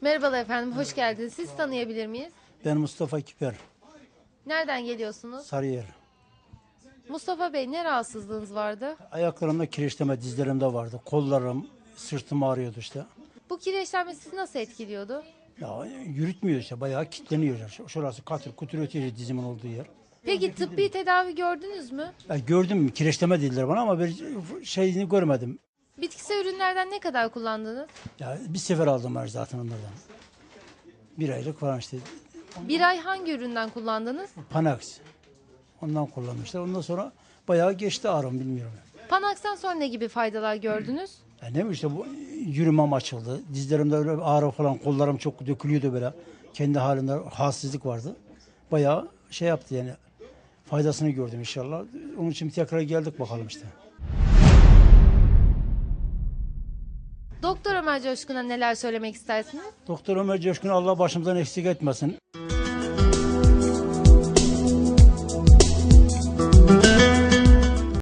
Merhabalar efendim, hoş geldiniz. Siz tanıyabilir miyiz? Ben Mustafa Kiper, Nereden geliyorsunuz? Sarıyer. Mustafa Bey ne rahatsızlığınız vardı? Ayaklarımda kireçleme, dizlerimde vardı. Kollarım, sırtım ağrıyordu işte. Bu kireçlenme sizi nasıl etkiliyordu? Ya yürütmüyor işte, bayağı kilitleniyor. Şurası katır kutur ötüyor dizimin olduğu yer. Peki tıbbi tedavi gördünüz mü? Ya gördüm kireçleme dediler bana ama ben şeyini görmedim. Bitkisel ürünlerden ne kadar kullandınız? Ya bir sefer aldım ben zaten onlardan. Bir aylık falan işte. Bir ay hangi üründen kullandınız? Panax. Ondan kullanmışlar. Ondan sonra bayağı geçti ağrım bilmiyorum. Panax'tan sonra ne gibi faydalar gördünüz? Ya ne bileyim işte bu yürümem açıldı. Dizlerimde öyle ağrı falan, kollarım çok dökülüyordu böyle. Kendi halinde halsizlik vardı. Bayağı şey yaptı yani. Faydasını gördüm inşallah. Onun için tekrar geldik bakalım işte. Doktor Ömer Coşkun'a neler söylemek istersiniz? Doktor Ömer Coşkun Allah başımızdan eksik etmesin.